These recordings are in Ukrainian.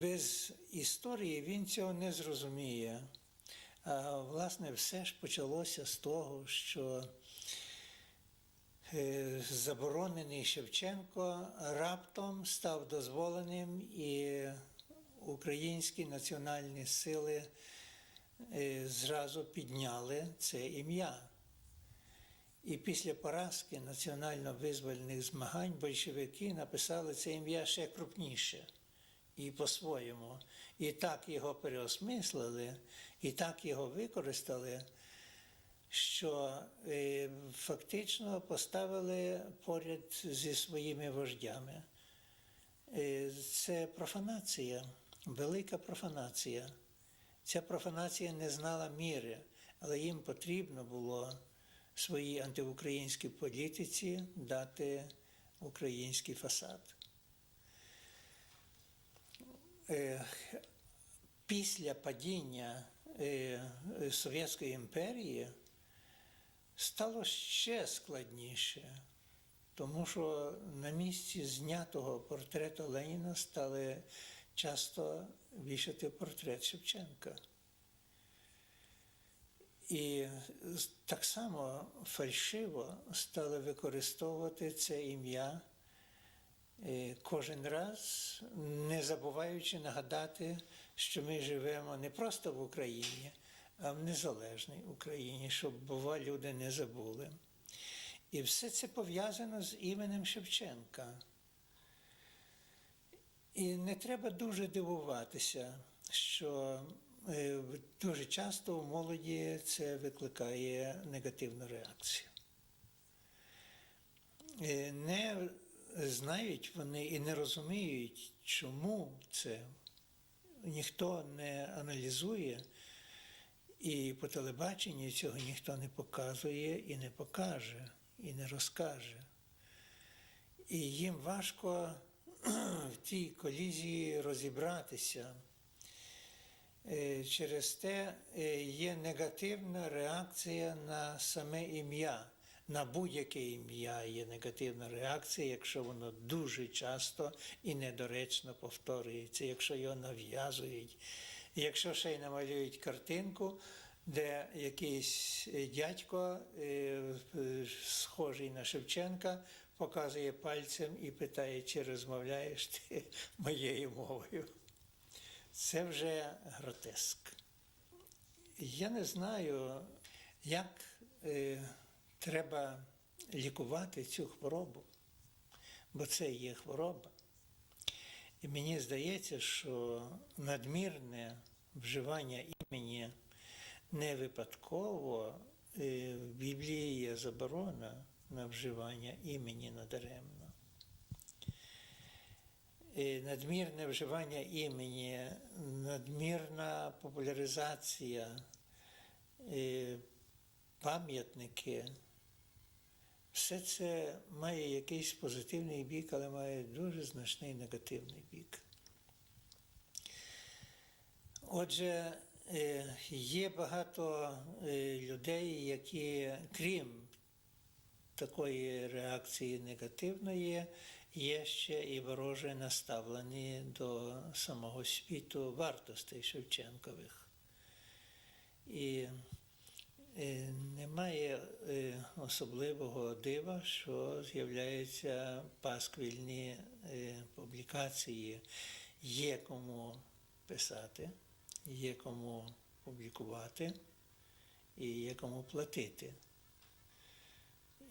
Без історії він цього не зрозуміє. А власне, все ж почалося з того, що е, заборонений Шевченко раптом став дозволеним, і українські національні сили е, зразу підняли це ім'я. І після поразки національно-визвольних змагань большевики написали це ім'я ще крупніше і по-своєму. І так його переосмислили, і так його використали, що е, фактично поставили поряд зі своїми вождями. Е, Це профанація, велика профанація. Ця профанація не знала міри, але їм потрібно було своїй антиукраїнській політиці дати український фасад. Е, Після падіння е, Совєтської імперії стало ще складніше, тому що на місці знятого портрета Леніна стали часто вішати портрет Шевченка. І так само фальшиво стали використовувати це ім'я е, кожен раз, не забуваючи нагадати, що ми живемо не просто в Україні, а в незалежній Україні, щоб, бува, люди не забули. І все це пов'язано з іменем Шевченка. І не треба дуже дивуватися, що е, дуже часто у молоді це викликає негативну реакцію. Е, Не знають вони і не розуміють, чому це. Ніхто не аналізує, і по телебаченню цього ніхто не показує і не покаже, і не розкаже. І їм важко в тій колізії розібратися. Е, Через те е, є негативна реакція на саме ім'я. На будь-яке ім'я є негативна реакція, якщо воно дуже часто і недоречно повторюється, якщо його нав'язують. Якщо ще й намалюють картинку, де якийсь дядько, е, е, схожий на Шевченка, показує пальцем і питає, чи розмовляєш ти моєю мовою. Це вже гротеск. Я не знаю, як е, треба лікувати цю хворобу, бо це є хвороба. І мені здається, що надмірне вживання імені не випадково е, в Біблії є заборона на вживання імені надаремно. Е, Надмірне вживання імені, надмірна популяризація, е, пам'ятники, все це має якийсь позитивний бік, але має дуже значний негативний бік. Отже, е, є багато е, людей, які, крім такої реакції негативної, є ще і вороже наставлені до самого світу вартостей Шевченкових. І немає е, особливого дива, що з'являються пасквільні е, публікації. Є кому писати, є кому публікувати і є кому платити.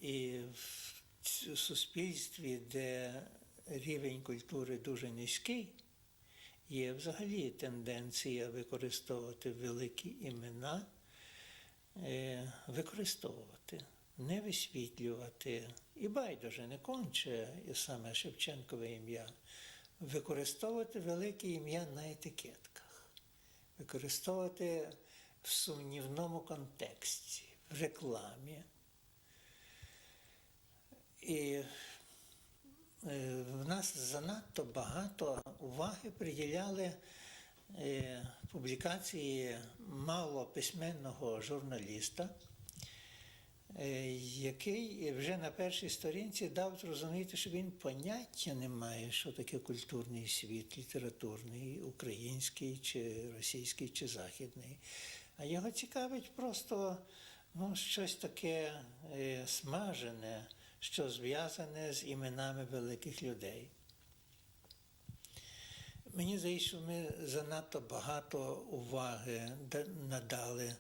І в суспільстві, де рівень культури дуже низький, є взагалі тенденція використовувати великі імена, е, використовувати, не висвітлювати. І байдуже не конче і саме Шевченкове ім'я. Використовувати велике ім'я на етикетках, використовувати в сумнівному контексті, в рекламі. І е, в нас занадто багато уваги приділяли е, публікації малописьменного журналіста, який вже на першій сторінці дав зрозуміти, що він поняття не має, що таке культурний світ, літературний, український, чи російський, чи західний. А його цікавить просто ну, щось таке е, смажене, що зв'язане з іменами великих людей. Мені здається, що ми занадто багато уваги надали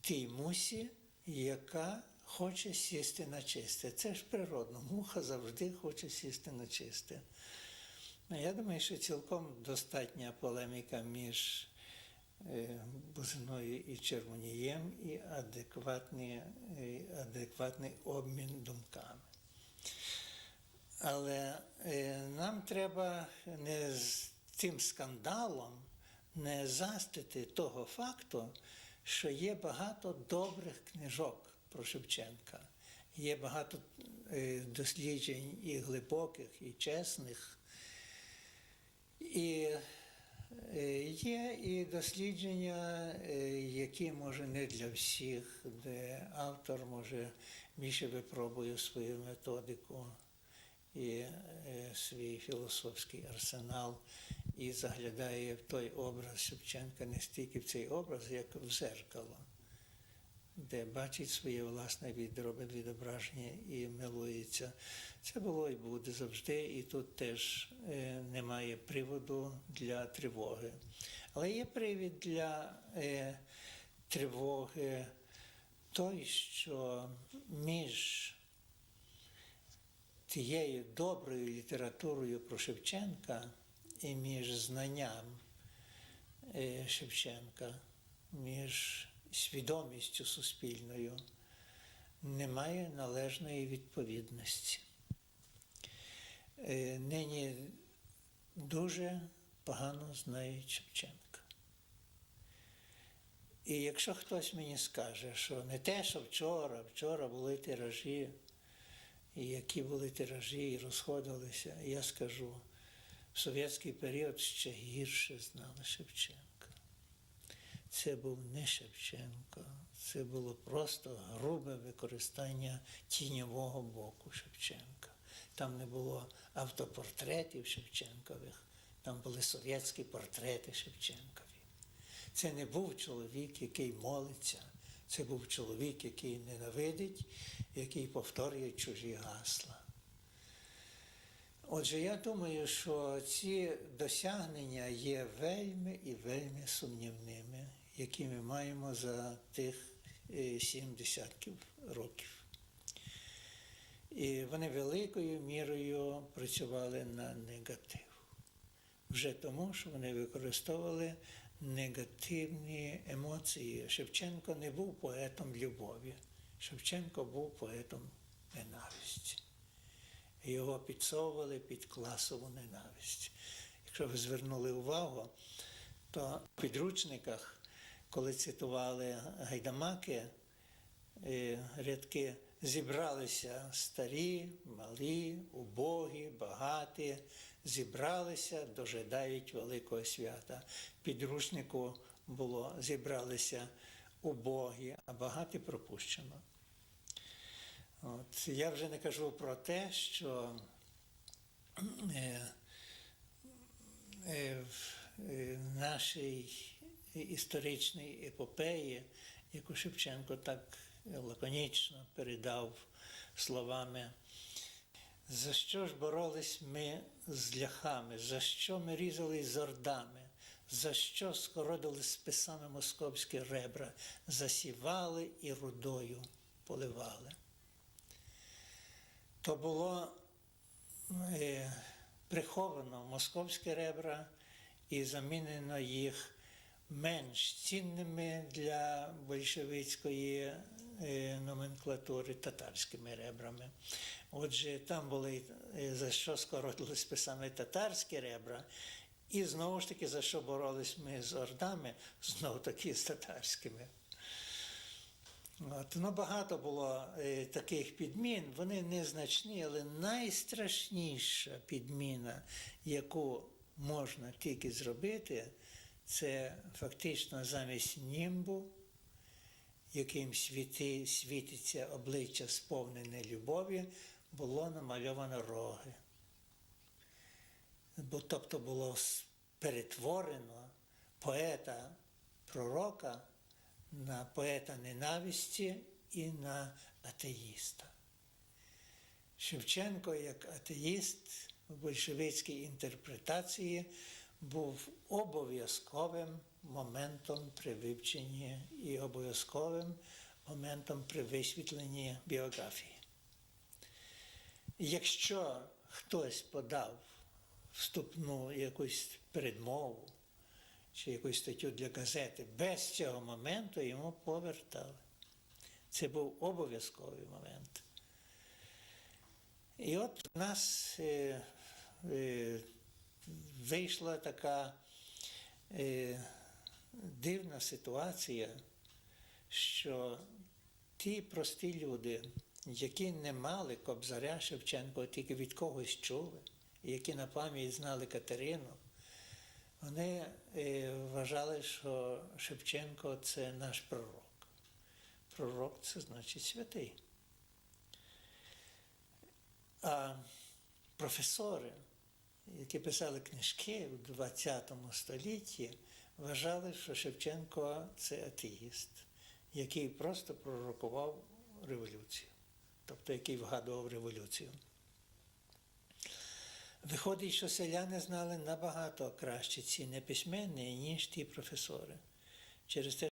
тій мусі, яка хоче сісти на чисте. Це ж природно. Муха завжди хоче сісти на чисте. Ну, Я думаю, що цілком достатня полеміка між е, Бузиною і Червонієм і адекватний, е, адекватний обмін думками. Але е, нам треба не з цим скандалом не застити того факту, що є багато добрих книжок про Шевченка. Є багато е, досліджень і глибоких, і чесних. І е, є і дослідження, е, які може не для всіх, де автор може більше випробує свою методику і е, свій філософський арсенал і заглядає в той образ Шевченка не стільки в цей образ, як в зеркало, де бачить своє власне відображення і милується. Це було і буде завжди, і тут теж е, немає приводу для тривоги. Але є привід для е, тривоги той, що між тією доброю літературою про Шевченка і між знанням е, Шевченка, між свідомістю суспільною немає належної відповідності. Е, Нині дуже погано знають Шевченка. І якщо хтось мені скаже, що не те, що вчора, вчора були тиражі, і які були тиражі і розходилися, я скажу, в совєтський період ще гірше знали Шевченка. Це був не Шевченко, це було просто грубе використання тіньового боку Шевченка. Там не було автопортретів Шевченкових, там були совєтські портрети Шевченкові. Це не був чоловік, який молиться, це був чоловік, який ненавидить, який повторює чужі гасла. Отже, я думаю, що ці досягнення є вельми і вельми сумнівними, які ми маємо за тих е, сім десятків років. І вони великою мірою працювали на негатив. Вже тому, що вони використовували негативні емоції. Шевченко не був поетом любові, Шевченко був поетом ненависті. Його підсовували під класову ненависть. Якщо ви звернули увагу, то в підручниках, коли цитували гайдамаки, е, рядки зібралися старі, малі, убогі, багаті, зібралися, дожидають великого свята. Підручнику було зібралися убогі, а багаті пропущено. От, я вже не кажу про те, що е, е, в е, нашій історичній епопеї, яку Шевченко так лаконічно передав словами, за що ж боролись ми з ляхами, за що ми різали з ордами, за що скородили списами московські ребра, засівали і рудою поливали то було е, приховано московські ребра і замінено їх менш цінними для большевицької номенклатури татарськими ребрами. Отже, там були е, за що скоротили списами татарські ребра, і знову ж таки за що боролись ми з ордами, знову таки з татарськими. От, ну, багато було е, таких підмін, вони незначні, але найстрашніша підміна, яку можна тільки зробити, це фактично замість німбу яким світи, світиться обличчя сповнене любові, було намальовано роги. Бо, тобто було перетворено поета пророка на поета ненависті і на атеїста. Шевченко, як атеїст в большевицькій інтерпретації, був обов'язковим моментом при вивченні і обов'язковим моментом при висвітленні біографії. Якщо хтось подав вступну якусь передмову чи якусь статтю для газети, без цього моменту йому повертали. Це був обов'язковий момент. І от в нас е, е, вийшла така е, дивна ситуація, що ті прості люди, які не мали Кобзаря Шевченко, тільки від когось чули, які на пам'ять знали Катерину, вони е, вважали, що Шевченко це наш пророк. Пророк це значить святий. А професори, які писали книжки в 20 столітті, вважали, що Шевченко це атеїст, який просто пророкував революцію, тобто який вгадував революцію. Виходить, що селяни знали набагато краще ці неписьменні, ніж ті професори. Через те,